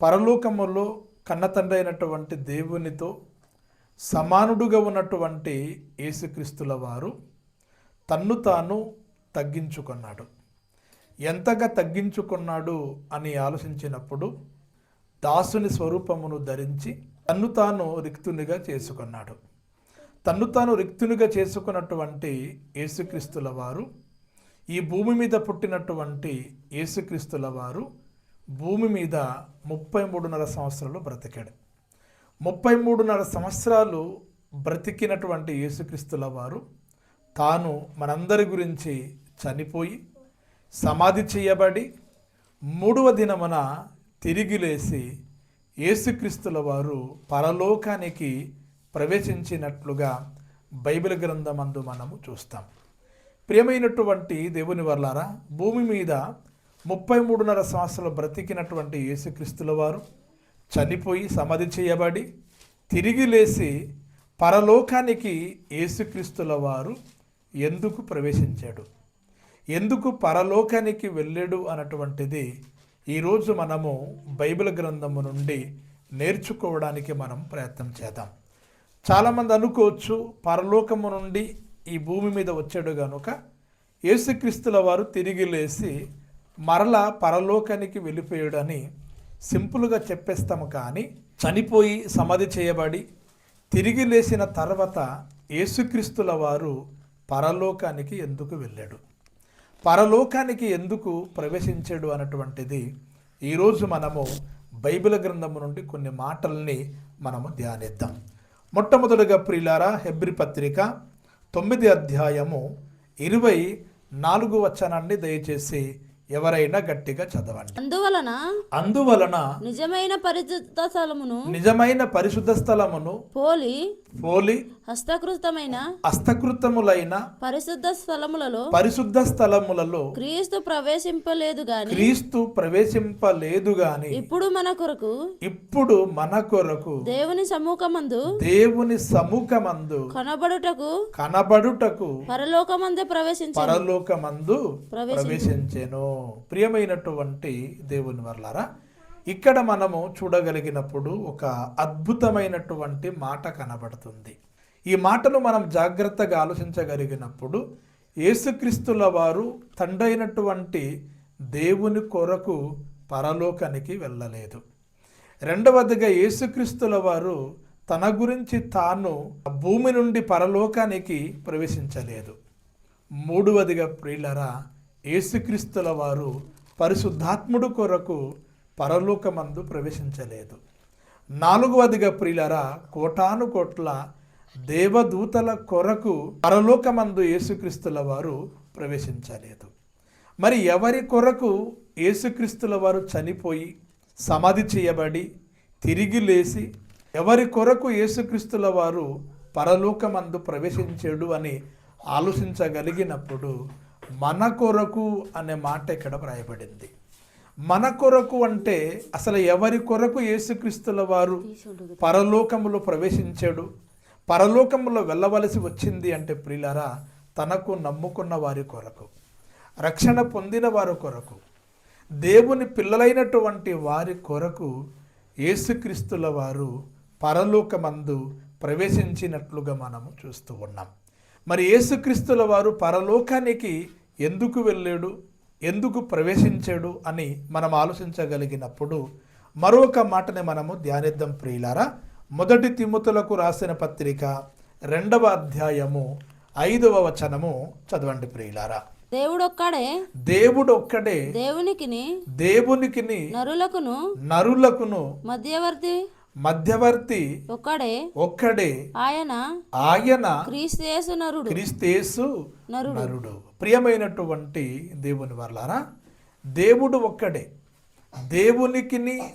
పరలోకములో కన్నతండ్రి అయినటువంటి దేవునితో సమానుడుగా ఉన్నటువంటి యేసుక్రీస్తుల వారు తన్ను తాను తగ్గించుకున్నాడు. ఎంతగా తగ్గించుకున్నాడు అని ఆలోచించినప్పుడు దాసుని స్వరూపమును ధరించి తన్ను తాను రిక్తునిగా చేసుకున్నాడు. తన్ను తాను రిక్తునిగా చేసుకున్నటువంటి యేసుక్రీస్తుల వారు ఈ భూమి మీద పుట్టినటువంటి యేసుక్రీస్తుల వారు భూమి మీద ముప్పై మూడున్నర సంవత్సరాలు బ్రతికాడు. ముప్పై మూడున్నర సంవత్సరాలు బ్రతికినటువంటి యేసుక్రీస్తుల వారు తాను మనందరి గురించి చనిపోయి సమాధి చేయబడి మూడవ దినమున తిరిగి లేచి యేసుక్రీస్తుల వారు పరలోకానికి ప్రవేశించినట్లుగా బైబిల్ గ్రంథమందు మనము చూస్తాం. ప్రియమైనటువంటి దేవుని వర్లారా భూమి మీద ముప్పై మూడున్నర సంవత్సరాలు బ్రతికినటువంటి యేసుక్రీస్తుల వారు చనిపోయి సమాధి చేయబడి తిరిగి లేచి పరలోకానికి యేసుక్రీస్తుల వారు ఎందుకు ప్రవేశించాడు? ఎందుకు పరలోకానికి వెళ్ళాడు అన్నటువంటిది ఈరోజు మనము బైబిల్ గ్రంథము నుండి నేర్చుకోవడానికి మనం ప్రయత్నం చేద్దాం. చాలామంది అనుకోవచ్చు పరలోకము నుండి ఈ భూమి మీద వచ్చాడు కనుక యేసుక్రీస్తుల వారు తిరిగి లేచి మరల పరలోకానికి వెళ్ళిపోయాడని సింపుల్గా చెప్పేస్తాము కానీ చనిపోయి సమాధి చేయబడి తిరిగి లేచిన తర్వాత యేసుక్రీస్తుల వారు పరలోకానికి ఎందుకు వెళ్ళాడు? పరలోకానికి ఎందుకు ప్రవేశించాడు అన్నటువంటిది ఈరోజు మనము బైబిల్ గ్రంథము నుండి కొన్ని మాటల్ని మనము ధ్యానిద్దాం. మొట్టమొదటిగా ప్రిలారా హెబ్రి పత్రిక తొమ్మిది అధ్యాయము ఇరవై నాలుగు వచనాన్ని దయచేసి ఎవరైనా గట్టిగా చదవండి. అందువలన అందువలన నిజమైన పరిశుద్ధ స్థలమును నిజమైన పరిశుద్ధ స్థలమును పోలి పోలి హస్తకృతమైన హస్తకృతములైన పరిశుద్ధ స్థలములలో పరిశుద్ధ స్థలములలో క్రీస్తు ప్రవేశింపలేదు గాని క్రీస్తు ప్రవేశింపలేదు గాని ఇప్పుడు మన కొరకు ఇప్పుడు మన కొరకు దేవుని సముఖమందు దేవుని సముఖమందు కనబడుటకు కనబడుటకు పరలోకమందే ప్రవేశించి పరలోకమందు ప్రవేశించెను. ప్రియమైనటువంటి దేవుని వర్లారా ఇక్కడ మనము చూడగలిగినప్పుడు ఒక అద్భుతమైనటువంటి మాట కనబడుతుంది. ఈ మాటను మనం జాగ్రత్తగా ఆలోచించగలిగినప్పుడు యేసుక్రీస్తుల వారు తండైనటువంటి దేవుని కొరకు పరలోకానికి వెళ్ళలేదు. రెండవదిగా యేసుక్రీస్తుల వారు తన గురించి తాను భూమి నుండి పరలోకానికి ప్రవేశించలేదు. మూడవదిగా ప్రియులరా యేసుక్రీస్తుల వారు పరిశుద్ధాత్ముడు కొరకు పరలోకమందు ప్రవేశించలేదు. నాలుగవదిగా ప్రియులరా కోటాను కోట్ల దేవదూతల కొరకు పరలోకమందు యేసుక్రీస్తుల వారు ప్రవేశించలేదు. మరి ఎవరి కొరకు యేసుక్రీస్తుల వారు చనిపోయి సమాధి చేయబడి తిరిగి లేచి ఎవరి కొరకు యేసుక్రీస్తుల వారు పరలోకమందు ప్రవేశించాడు అని ఆలోచించగలిగినప్పుడు మన కొరకు అనే మాట ఇక్కడ వ్రాయబడింది. మన కొరకు అంటే అసలు ఎవరి కొరకు యేసుక్రీస్తుల వారు పరలోకములో ప్రవేశించాడు? పరలోకములో వెళ్ళవలసి వచ్చింది అంటే ప్రియులరా తనకు నమ్ముకున్న వారి కొరకు రక్షణ పొందిన వారి కొరకు దేవుని పిల్లలైనటువంటి వారి కొరకు యేసుక్రీస్తుల వారు పరలోకమందు ప్రవేశించినట్లుగా మనము చూస్తూ ఉన్నాం. మరి యేసుక్రీస్తుల వారు పరలోకానికి ఎందుకు వెళ్ళాడు? ఎందుకు ప్రవేశించాడు? అని మనం ఆలోచించగలిగినప్పుడు మరొక మాటని మనము ధ్యానిద్దాం ప్రియులారా. మొదటి తిమ్ముతులకు రాసిన పత్రిక రెండవ అధ్యాయము ఐదవ వచనము చదవండి ప్రియులారా. దేవుడొక్కడే దేవుడు ఒక్కడే దేవునికిని దేవునికిని నరులకును నరులకును మధ్యవర్తి మధ్యవర్తి ఒక్కడే ఒక్కడే ఆయన ఆయన క్రీస్తు నరుడు. క్రీస్తేసు నరుడు. ప్రియమైనటువంటి దేవుని వాళ్ళారా దేవుడు ఒక్కడే. దేవునికిని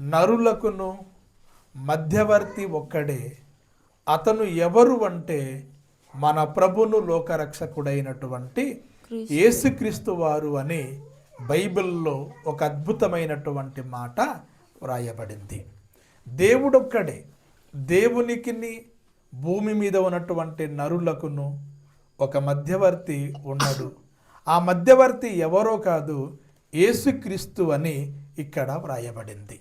నరులకును మధ్యవర్తి ఒక్కడే. అతను ఎవరు అంటే మన ప్రభును లోకరక్షకుడైనటువంటి యేసుక్రీస్తు వారు అని బైబిల్లో ఒక అద్భుతమైనటువంటి మాట వ్రాయబడింది. దేవుడొక్కడే. దేవునికిని భూమి మీద ఉన్నటువంటి నరులకును ఒక మధ్యవర్తి ఉన్నాడు. ఆ మధ్యవర్తి ఎవరో కాదు యేసుక్రీస్తు అని ఇక్కడ వ్రాయబడింది.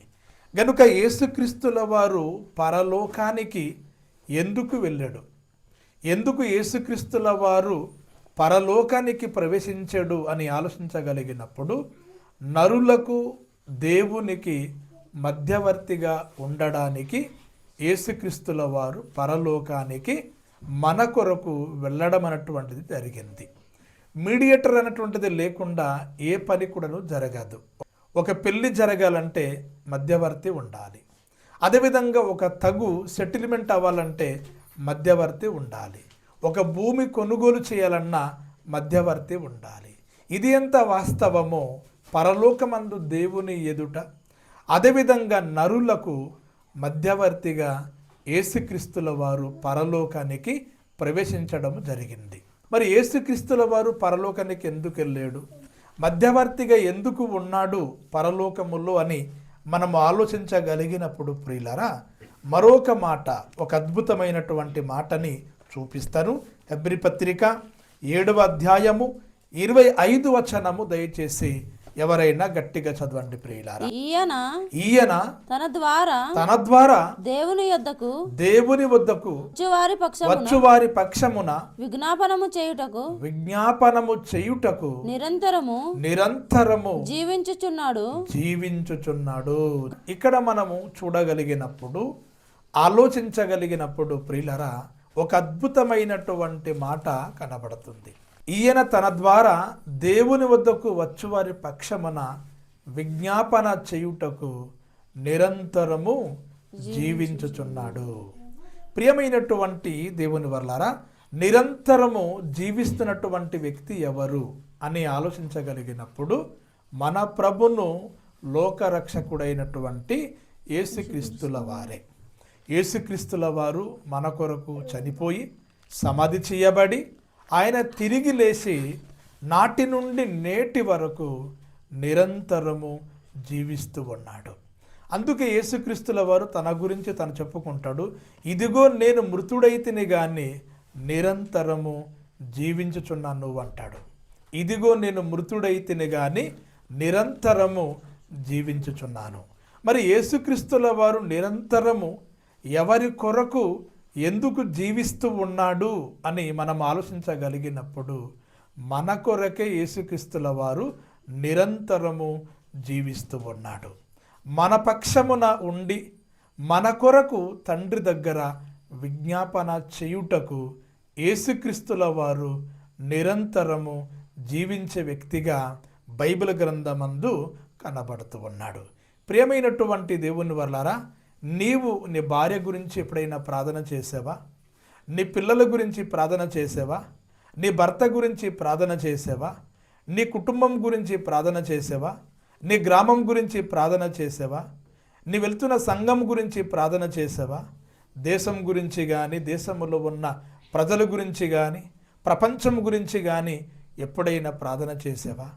గనుక యేసుక్రీస్తుల వారు పరలోకానికి ఎందుకు వెళ్ళాడు? ఎందుకు యేసుక్రీస్తుల వారు పరలోకానికి ప్రవేశించాడు అని ఆలోచించగలిగినప్పుడు నరులకు దేవునికి మధ్యవర్తిగా ఉండడానికి యేసుక్రీస్తుల వారు పరలోకానికి మన కొరకు వెళ్ళడం అన్నటువంటిది జరిగింది. మీడియేటర్ అన్నటువంటిది లేకుండా ఏ పని కూడాను జరగదు. ఒక పెళ్ళి జరగాలంటే మధ్యవర్తి ఉండాలి. అదేవిధంగా ఒక తగు సెటిల్మెంట్ అవ్వాలంటే మధ్యవర్తి ఉండాలి. ఒక భూమి కొనుగోలు చేయాలన్నా మధ్యవర్తి ఉండాలి. ఇది ఎంత వాస్తవమో పరలోకమందు దేవుని ఎదుట అదేవిధంగా నరులకు మధ్యవర్తిగా ఏసుక్రీస్తుల వారు పరలోకానికి ప్రవేశించడం జరిగింది. మరి ఏసుక్రీస్తుల వారు పరలోకానికి ఎందుకు వెళ్ళాడు? మధ్యవర్తిగా ఎందుకు ఉన్నాడు పరలోకములో అని మనం ఆలోచించగలిగినప్పుడు ప్రియులరా మరొక మాట ఒక అద్భుతమైనటువంటి మాటని చూపిస్తాను. హెబ్రి పత్రిక ఏడవ అధ్యాయము ఇరవై ఐదు వచనము దయచేసి ఎవరైనా గట్టిగా చదవండి ప్రియులారా. ఈయన ఈయన తన ద్వారా తన ద్వారా దేవుని యొద్దకు దేవుని వద్దకు వారి పక్షమున వచ్చువారి పక్షమున విజ్ఞాపనము చేయుటకు విజ్ఞాపనము చేయుటకు నిరంతరము నిరంతరము జీవించుచున్నాడు. జీవించుచున్నాడు. ఇక్కడ మనము చూడగలిగినప్పుడు ఆలోచించగలిగినప్పుడు ప్రియులరా ఒక అద్భుతమైనటువంటి మాట కనబడుతుంది. ఈయన తన ద్వారా దేవుని వద్దకు వచ్చువారి పక్షమున విజ్ఞాపన చేయుటకు నిరంతరము జీవించుచున్నాడు. ప్రియమైనటువంటి దేవుని వర్లారా నిరంతరము జీవిస్తున్నటువంటి వ్యక్తి ఎవరు అని ఆలోచించగలిగినప్పుడు మన ప్రభును లోకరక్షకుడైనటువంటి యేసుక్రీస్తుల వారే. యేసుక్రీస్తుల వారు మన కొరకు చనిపోయి సమాధి చేయబడి ఆయన తిరిగి లేచి నాటి నుండి నేటి వరకు నిరంతరము జీవిస్తూ ఉన్నాడు. అందుకే యేసుక్రీస్తుల వారు తన గురించి తను చెప్పుకుంటాడు ఇదిగో నేను మృతుడైతిని కానీ నిరంతరము జీవించుచున్నాను నువ్వు అంటాడు. ఇదిగో నేను మృతుడైతిని కానీ నిరంతరము జీవించుచున్నాను. మరి యేసుక్రీస్తుల వారు నిరంతరము ఎవరి కొరకు ఎందుకు జీవిస్తూ ఉన్నాడు అని మనం ఆలోచించగలిగినప్పుడు మన కొరకే యేసుక్రీస్తుల వారు నిరంతరము జీవిస్తూ ఉన్నాడు. మన పక్షమున ఉండి మన కొరకు తండ్రి దగ్గర విజ్ఞాపన చేయుటకు యేసుక్రీస్తుల వారు నిరంతరము జీవించే వ్యక్తిగా బైబిల్ గ్రంథమందు కనబడుతూ ఉన్నాడు. ప్రియమైనటువంటి దేవుని వల్లారా నీవు నీ భార్య గురించి ఎప్పుడైనా ప్రార్థన చేసావా? నీ పిల్లల గురించి ప్రార్థన చేసావా? నీ భర్త గురించి ప్రార్థన చేసావా? నీ కుటుంబం గురించి ప్రార్థన చేసావా? నీ గ్రామం గురించి ప్రార్థన చేసావా? నీ వెళ్తున్న సంఘం గురించి ప్రార్థన చేసావా? దేశం గురించి కానీ దేశంలో ఉన్న ప్రజల గురించి కానీ ప్రపంచం గురించి కానీ ఎప్పుడైనా ప్రార్థన చేసావా?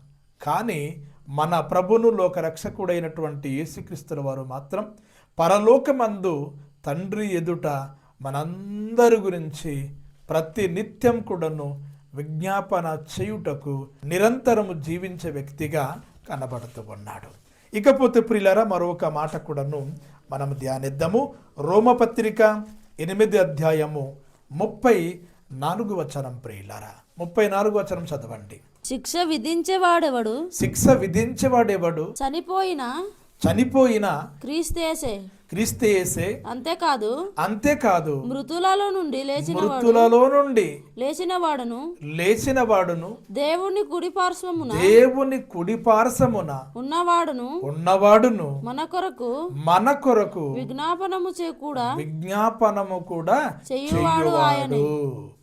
కానీ మన ప్రభును లోక రక్షకుడైనటువంటి యేసుక్రీస్తుల వారు మాత్రం పరలోకమందు తండ్రి ఎదుట మనందరి గురించి ప్రతి నిత్యం కూడాను విజ్ఞాపన చేయుటకు నిరంతరము జీవించే వ్యక్తిగా కనబడుతూ ఉన్నాడు. ఇకపోతే ప్రియులరా మరొక మాట కూడాను మనం ధ్యానిద్దాము. రోమపత్రిక ఎనిమిది అధ్యాయము ముప్పై నాలుగు వచనం ప్రియులరా. ముప్పై నాలుగు వచనం చదవండి. శిక్ష విధించేవాడెవడు? శిక్ష విధించేవాడెవడు? చనిపోయిన చనిపోయిన క్రీస్తేసే క్రీస్తేసే అంతేకాదు అంతేకాదు మృతులలో నుండి లేచినవాడు మృతులలో నుండి లేచిన వాడును లేచిన వాడును దేవుని కుడి పార్శ్వమున దేవుని కుడి పార్శ్వమున ఉన్నవాడును ఉన్నవాడును మన కొరకు మన కొరకు విజ్ఞాపనము చే కూడా విజ్ఞాపనము కూడా చేయువాడు చేయువాడు.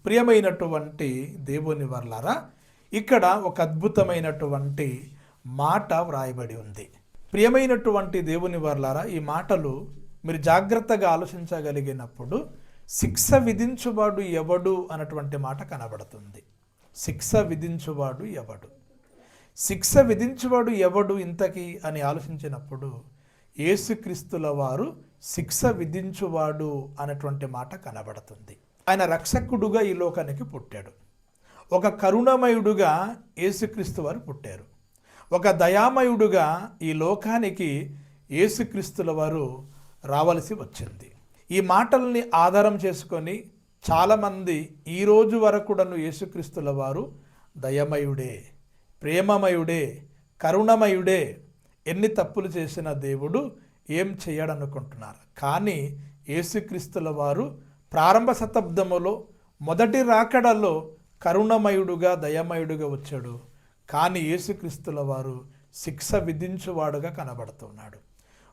ప్రియమైనటువంటి దేవుని వర్లారా ఇక్కడ ఒక అద్భుతమైనటువంటి మాట వ్రాయబడి ఉంది. ప్రియమైనటువంటి దేవుని వర్లారా ఈ మాటలు మీరు జాగ్రత్తగా ఆలోచించగలిగినప్పుడు శిక్ష విధించువాడు ఎవడు అన్నటువంటి మాట కనబడుతుంది. శిక్ష విధించువాడు ఎవడు? శిక్ష విధించువాడు ఎవడు ఇంతకి అని ఆలోచించినప్పుడు యేసుక్రీస్తుల వారు శిక్ష విధించువాడు అనేటువంటి మాట కనబడుతుంది. ఆయన రక్షకుడుగా ఈ లోకానికి పుట్టాడు. ఒక కరుణమయుడుగా యేసుక్రీస్తు వారు పుట్టారు. ఒక దయామయుడుగా ఈ లోకానికి యేసుక్రీస్తుల వారు రావలసి వచ్చింది. ఈ మాటల్ని ఆధారం చేసుకొని చాలామంది ఈ రోజు వరకుడను యేసుక్రీస్తుల వారు దయమయుడే ప్రేమమయుడే కరుణమయుడే ఎన్ని తప్పులు చేసిన దేవుడు ఏం చేయడనుకుంటున్నారు. కానీ యేసుక్రీస్తుల వారు ప్రారంభ శతాబ్దములో మొదటి రాకడలో కరుణమయుడుగా దయమయుడుగా వచ్చాడు. కానీ యేసుక్రీస్తుల వారు శిక్ష విధించువాడుగా కనబడుతున్నాడు.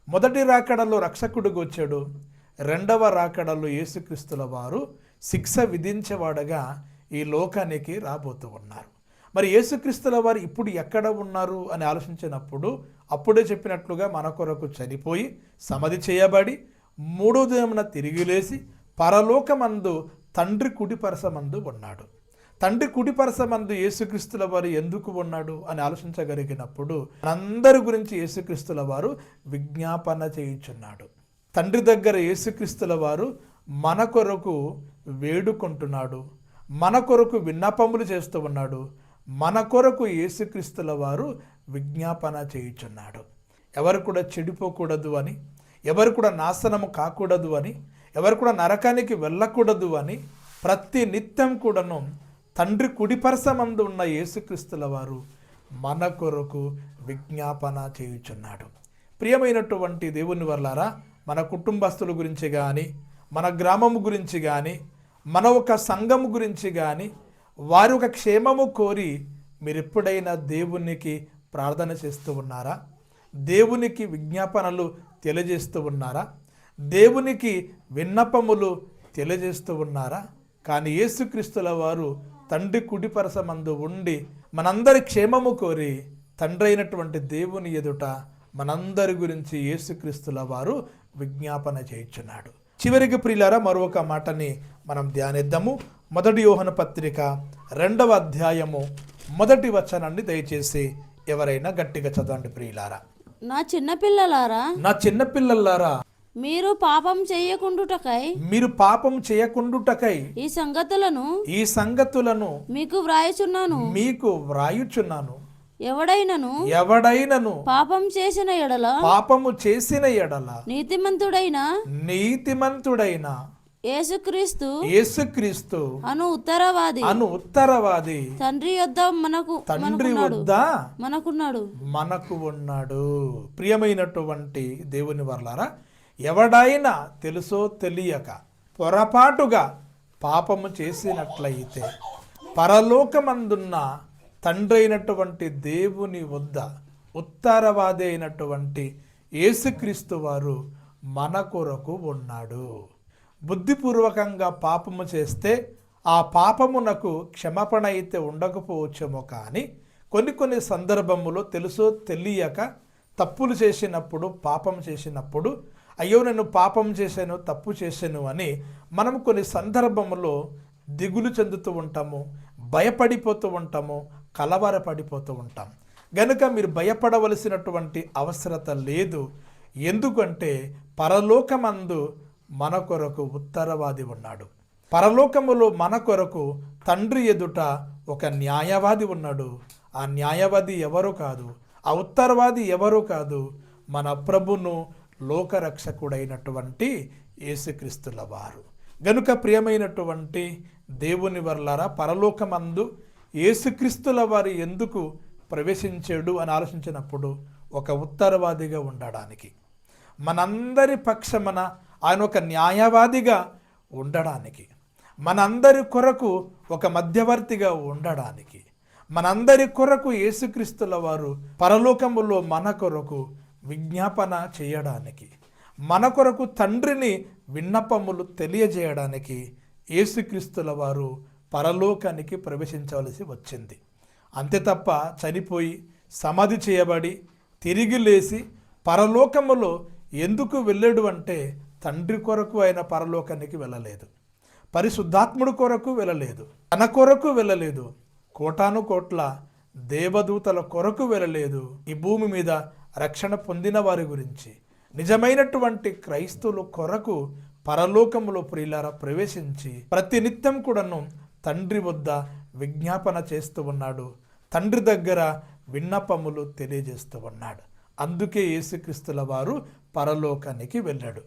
మొదటి రాకడలో రక్షకుడికి వచ్చాడు. రెండవ రాకడలో యేసుక్రీస్తుల వారు శిక్ష విధించేవాడుగా ఈ లోకానికి రాబోతూ ఉన్నారు. మరి యేసుక్రీస్తుల వారు ఇప్పుడు ఎక్కడ ఉన్నారు అని ఆలోచించినప్పుడు అప్పుడే చెప్పినట్లుగా మన కొరకు చనిపోయి సమాధి చేయబడి మూడో దినమున తిరిగి లేచి పరలోకమందు తండ్రి కుడిపరసమందు ఉన్నాడు. తండ్రి కుడిపరసమందు యేసుక్రీస్తుల వారు ఎందుకు ఉన్నాడు అని ఆలోచించగలిగినప్పుడు అందరి గురించి యేసుక్రీస్తుల వారు విజ్ఞాపన చేయుచున్నాడు. తండ్రి దగ్గర యేసుక్రీస్తుల వారు మన కొరకు వేడుకుంటున్నాడు. మన కొరకు విన్నపములు చేస్తూ ఉన్నాడు. మన కొరకు యేసుక్రీస్తుల వారు విజ్ఞాపన చేయుచున్నాడు. ఎవరు కూడా చెడిపోకూడదు అని ఎవరు కూడా నాశనము కాకూడదు అని ఎవరు కూడా నరకానికి వెళ్ళకూడదు అని ప్రతి నిత్యం కూడాను తండ్రి కుడిపరసమందు ఉన్న యేసుక్రీస్తుల వారు మన కొరకు విజ్ఞాపన చేయుచున్నాడు. ప్రియమైనటువంటి దేవుని వల్లారా మన కుటుంబస్తుల గురించి కానీ మన గ్రామము గురించి కానీ మన ఒక సంఘము గురించి కానీ వారి ఒక క్షేమము కోరి మీరు ఎప్పుడైనా దేవునికి ప్రార్థన చేస్తూ ఉన్నారా? దేవునికి విజ్ఞాపనలు తెలియజేస్తూ ఉన్నారా? దేవునికి విన్నపములు తెలియజేస్తూ ఉన్నారా? కానీ యేసుక్రీస్తుల వారు తండ్రి కుడిపరసమందు ఉండి మనందరి క్షేమము కోరి తండ్రి అయినటువంటి దేవుని ఎదుట మనందరి గురించి యేసుక్రీస్తుల వారు విజ్ఞాపన చేయించున్నాడు. చివరికి ప్రియులారా మరొక మాటని మనం ధ్యానిద్దాము. మొదటి యోహన పత్రిక రెండవ అధ్యాయము మొదటి వచనాన్ని దయచేసి ఎవరైనా గట్టిగా చదవండి ప్రియులారా. నా చిన్నపిల్లలారా నా చిన్నపిల్లలారా మీరు పాపం చెయ్యకుండుటకై మీరు పాపం చేయకుండుటకై ఈ సంగతులను ఈ సంగతులను మీకు వ్రాయుచున్నాను. మీకు వ్రాయుచున్నాను. ఎవడైనను ఎవడైనను పాపం చేసిన ఎడల పాపము చేసిన ఎడల నీతిమంతుడైన నీతిమంతుడైన యేసుక్రీస్తు యేసుక్రీస్తు అను ఉత్తరవాది. అను ఉత్తరవాది. తండ్రి యొద్ద మనకు తండ్రి వద్ద మనకున్నాడు. మనకు ఉన్నాడు. ప్రియమైనటువంటి దేవుని వర్లారా ఎవడైనా తెలుసో తెలియక పొరపాటుగా పాపము చేసినట్లయితే పరలోకమందున్న తండ్రి అయినటువంటి దేవుని వద్ద ఉత్తరవాది అయినటువంటి యేసుక్రీస్తు వారు మన కొరకు ఉన్నాడు. బుద్ధిపూర్వకంగా పాపము చేస్తే ఆ పాపమునకు క్షమాపణ అయితే ఉండకపోవచ్చేమో కానీ కొన్ని కొన్ని సందర్భములో తెలుసో తెలియక తప్పులు చేసినప్పుడు పాపం చేసినప్పుడు అయ్యో నేను పాపం చేశాను తప్పు చేశాను అని మనం కొన్ని సందర్భములో దిగులు చెందుతూ ఉంటాము భయపడిపోతూ ఉంటాము కలవరపడిపోతూ ఉంటాం. గనుక మీరు భయపడవలసినటువంటి అవసరత లేదు. ఎందుకంటే పరలోకమందు మన కొరకు ఉత్తరవాది ఉన్నాడు. పరలోకములో మన కొరకు తండ్రి ఎదుట ఒక న్యాయవాది ఉన్నాడు. ఆ న్యాయవాది ఎవరు కాదు ఆ ఉత్తరవాది ఎవరు కాదు మన ప్రభును లోకరక్షకుడైనటువంటి యేసుక్రీస్తుల వారు గనుక ప్రియమైనటువంటి దేవుని వర్లారా పరలోకమందు యేసుక్రీస్తుల వారి ఎందుకు ప్రవేశించాడు అని ఆలోచించినప్పుడు ఒక ఉత్తరవాదిగా ఉండడానికి మనందరి పక్షమన ఆయన ఒక న్యాయవాదిగా ఉండడానికి మనందరి కొరకు ఒక మధ్యవర్తిగా ఉండడానికి మనందరి కొరకు యేసుక్రీస్తుల వారు పరలోకములో మన కొరకు విజ్ఞాపన చేయడానికి మన కొరకు తండ్రిని విన్నపములు తెలియజేయడానికి ఏసుక్రీస్తుల వారు పరలోకానికి ప్రవేశించవలసి వచ్చింది. అంతే తప్ప చనిపోయి సమాధి చేయబడి తిరిగి లేచి పరలోకములో ఎందుకు వెళ్ళాడు అంటే తండ్రి కొరకు ఆయన పరలోకానికి వెళ్ళలేదు. పరిశుద్ధాత్ముడు కొరకు వెళ్ళలేదు. తన కొరకు వెళ్ళలేదు. కోటాను కోట్ల దేవదూతల కొరకు వెళ్ళలేదు. ఈ భూమి మీద రక్షణ పొందిన వారి గురించి. నిజమైనటువంటి క్రైస్తువుల కొరకు పరలోకములో ప్రియులార ప్రవేశించి ప్రతినిత్యం కూడాను తండ్రి వద్ద విజ్ఞాపన చేస్తూ ఉన్నాడు. తండ్రి దగ్గర విన్నపములు తెలియజేస్తూ ఉన్నాడు. అందుకే యేసుక్రీస్తుల వారు పరలోకానికి వెళ్ళాడు.